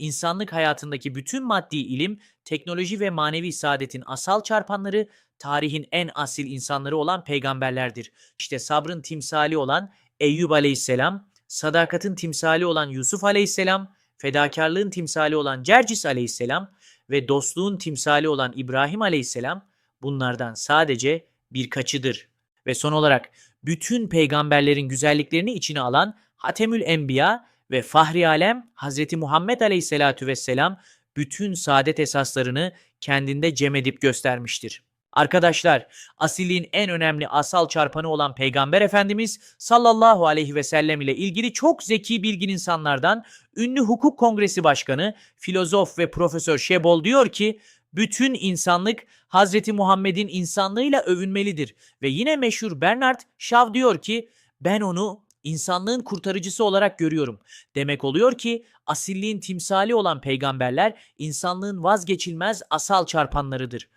insanlık hayatındaki bütün maddi ilim, teknoloji ve manevi saadetin asal çarpanları, tarihin en asil insanları olan peygamberlerdir. İşte sabrın timsali olan Eyüp Aleyhisselam, sadakatin timsali olan Yusuf Aleyhisselam, fedakarlığın timsali olan Cercis Aleyhisselam ve dostluğun timsali olan İbrahim Aleyhisselam bunlardan sadece birkaçıdır. Ve son olarak bütün peygamberlerin güzelliklerini içine alan Hatemül Enbiya ve Fahri Alem Hazreti Muhammed Aleyhisselatü Vesselam bütün saadet esaslarını kendinde cem edip göstermiştir. Arkadaşlar, asilliğin en önemli asal çarpanı olan Peygamber Efendimiz sallallahu aleyhi ve sellem ile ilgili çok zeki bilgin insanlardan ünlü hukuk kongresi başkanı, filozof ve profesör Şebol diyor ki, bütün insanlık Hazreti Muhammed'in insanlığıyla övünmelidir. Ve yine meşhur Bernard Shaw diyor ki, ben onu insanlığın kurtarıcısı olarak görüyorum. Demek oluyor ki asilliğin timsali olan peygamberler insanlığın vazgeçilmez asal çarpanlarıdır.